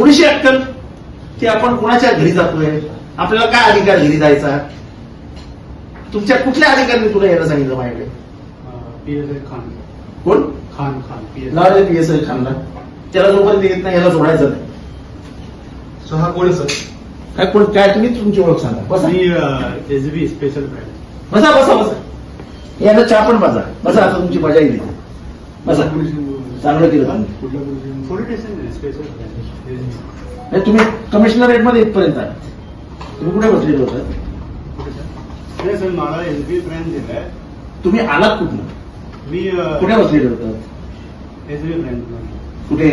थोडीशी अक्कल की आपण कोणाच्या घरी जातोय? आपल्याला काय अधिकार घरी जायचा? तुमच्या कुठल्या अधिकाऱ्यांनी तुला यायला सांगितलं माझ्याकडे? पी एस आय खान कोण? खान खान पी एस लावले पी एस आय खानला. त्याला जोपर्यंत येत नाही याला सोडायचं नाही. सो हा कोण सर? काय कोण? काय तुम्ही तुमची ओळख सांगा. बसा. मी एस बी स्पेशल बसा बसा बसा. याला चहा पण बसा. बसा आता तुमची मजा येईल. बसा. चांगलं केलं नाही, तुम्ही कमिशनरेटमध्ये इथपर्यंत आलात तुम्ही कुठे बसलेले होता? मला एस बी ब्रँच दिलाय. तुम्ही आलात कुठून? मी कुठे बसलेले होतात एस बी ब्रँच कुठे?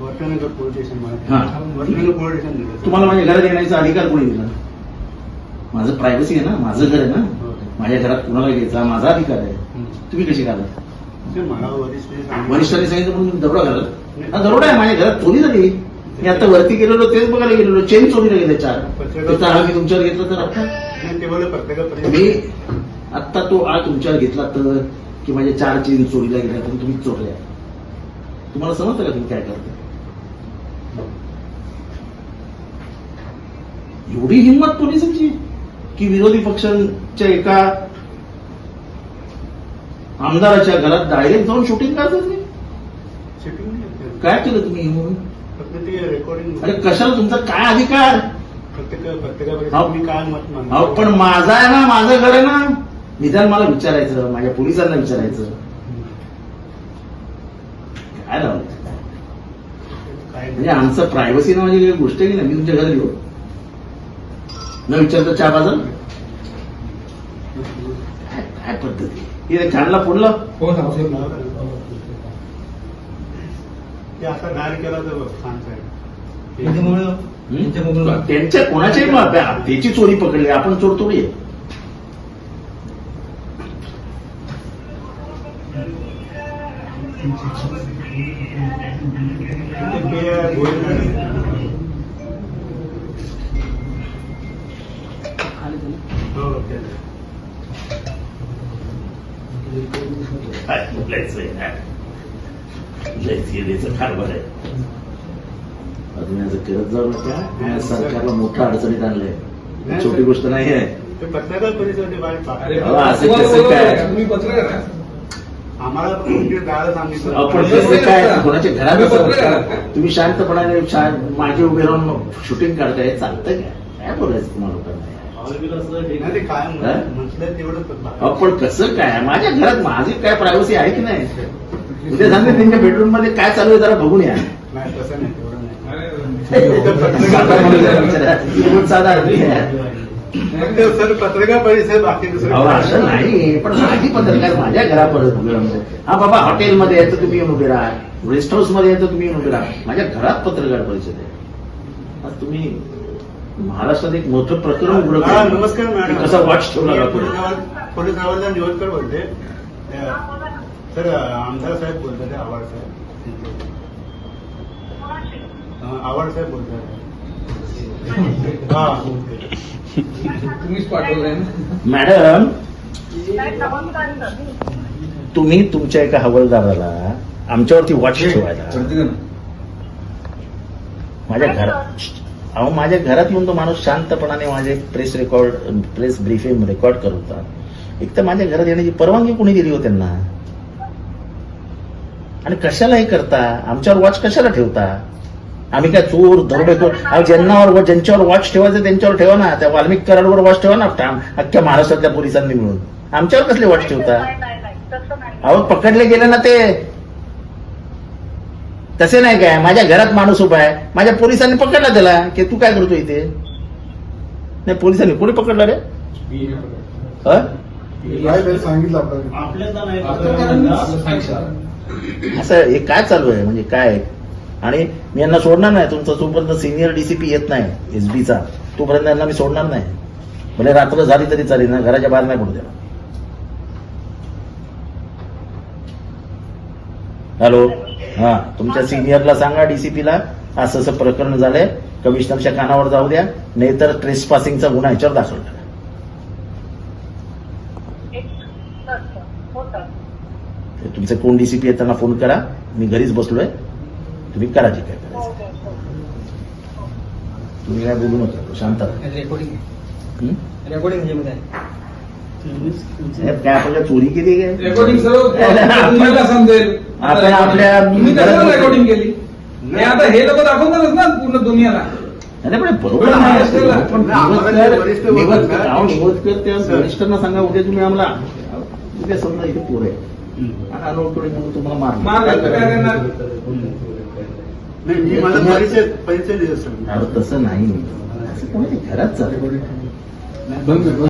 वर्तनगर पोलीस स्टेशन हा. वर्तनगर पोलीस स्टेशन दिलं तुम्हाला माझ्या घरात येण्याचा अधिकार कोणी दिला? माझं प्रायव्हसी आहे ना माझं घर आहे ना. हो. माझ्या घरात कुणाला घ्यायचा? माझा अधिकार आहे. तुम्ही कशी घाला वरिष्ठांनी सांगितलं. म्हणून दरोडा घालत हा दरोडा आहे माझ्या घरात चोरी झाली. मी आता वरती गेलेलो तेच बघायला गेलेलो चेन चोरीला गेले चार. आळ मी तुमच्यावर घेतला तर. आता तुम्ही आत्ता तो आळ तुमच्यावर घेतला तर की माझ्या चार चेन चोरीला गेल्या तर तुम्ही चोरल्या तुम्हाला समजतं का तुम्ही काय करता? एवढी हिंमत पोलिसांची की विरोधी पक्षांच्या एका आमदाराच्या घरात डायरेक्ट जाऊन शूटिंग करतात तुम्ही नाही. काय केलं तुम्ही फक्त ते रेकॉर्डिंग अरे कशाला तुमचा काय अधिकार? अहो. काय मानता? अहो पण माझा आहे ना माझं घर आहे ना. निदान मला विचारायचं माझ्या पोलिसांना विचारायचं. काय लावलं काय म्हणजे आमचं प्रायव्हसी नावाची काही गोष्ट आहे की नाही? मी तुमच्या घरी येऊ न विचारता चहा काय काय पद्धती? खान साहेब हं? त्यांच्या कोणाच्याही त्याची चोरी पकडली? आपण चोर थोडी आहे ते पे- गोयल गाडी. हो, केलं. काय काय? येण्याचं कारभार आहे अजून याचं करत जाऊ नका. सरकारला मोठ्या अडचणीत आणलंय. छोटी गोष्ट नाही आहे. पत्रकार? तुम्ही? आम्हाला? कोणाच्या घरात शांतपणाने माझे उभे राहून शूटिंग काढताय चालतं काय? काय बोलायचं तुम्हाला लोकांना? नाही, ते काय? म्हटलं तेवढं अहो, पण कसं काय? माझ्या घरात माझी काय प्रायव्हसी आहे की नाही? उद्या सांगते त्यांच्या बेडरूममध्ये काय चालू आहे जरा बघून या. ते सर पत्रकार परिषद बाकी असं नाही पण माझी पत्रकार माझ्या घरापर्यंत उभे राहून हा बाबा हॉटेलमध्ये यायचं तुम्ही येऊन उभे राहा. रेस्ट हाऊसमध्ये यायचं तुम्ही येऊन उभे राहा. माझ्या घरात पत्रकार परिषद आहे. तुम्ही महाराष्ट्रात एक मोठं प्रकरण उघडं हा. नमस्कार मॅडम. कसा वॉच ठेवला पोलीस हवालदार निवडकर बोलते सर आमदार साहेब बोलतात आवाड साहेब. आवाड साहेब बोलतात हा. तुम्हीच पाठवलंय ना. मॅडम तुम्ही तुमच्या एका हवालदाराला आमच्यावरती वॉच ठेवायला? माझ्या घरात अहो माझ्या घरात येऊन तो माणूस शांतपणाने माझे press record press briefing record करत होता. एक तर माझ्या घरात येण्याची परवानगी कोणी दिली हो त्यांना? आणि कशाला हे करता? आमच्यावर वॉच कशाला ठेवता? आम्ही काय चोर दरोडेखोर? अहो ज्यांनावर ज्यांच्यावर वॉच ठेवायचं त्यांच्यावर ठेवा ना. त्या वाल्मिक कराडवर वॉच ठेवा ना. अख्ख्या महाराष्ट्रातल्या पोलिसांनी मिळून. आमच्यावर कसले वॉच ठेवता? अहो पकडले गेले ना ते. तसे नाही काय? माझ्या घरात माणूस उभा आहे. माझ्या पोलिसांनी पकडला त्याला की तू काय करतो इथे? नाही पोलिसांनी कोणी पकडलं रे? हं? सांगितलं आपल्याला. आपल्याला नाही आपल्याला सांगितलं. असं हे काय चालू आहे? म्हणजे काय आणि मी यांना सोडणार नाही. तुमचा जोपर्यंत सिनियर डीसीपी येत नाही एसबीचा तोपर्यंत यांना मी सोडणार नाही. भले रात्र झाली तरी चालेल ना घराच्या बाहेर नाही पडू देणार. हॅलो? हा तुमच्या सिनियरला सांगा डीसीपीला असं असं प्रकरण झालंय. कमिशनरच्या कानावर जाऊ द्या. नाहीतर ट्रेस पासिंगचा गुन्हा याच्यावर दाखल करा. ते तुमचे कोण डीसीपी त्यांना फोन करा. मी घरीच बसलोय. तुम्ही करा जे काय करायचं. तुम्ही काय बोलू नका. शांत रेकॉर्डिंग हं? रेकॉर्डिंगमध्ये साहेब, काय काय चोरी केली काय? रेकॉर्डिंग सर्व समजेल. आपण आपल्या- तुम्ही कशाला रेकॉर्डिंग केली? हे आता हे लोक दाखवतातच ना पूर्ण दुनियाला. पण बरोबर नाही पण नाही, निवडकर निवडकर अहो, निवडकर त्या. वरिष्ठांना सांगा उद्या तुम्ही आम्हाला उद्या समजा इथे पोर आहे म्हणून तुम्हाला मार काय करणार? नाही मी माझा परिचय परिचय दिला सर. अरे तसं नाही. असं कोणी घरात चालू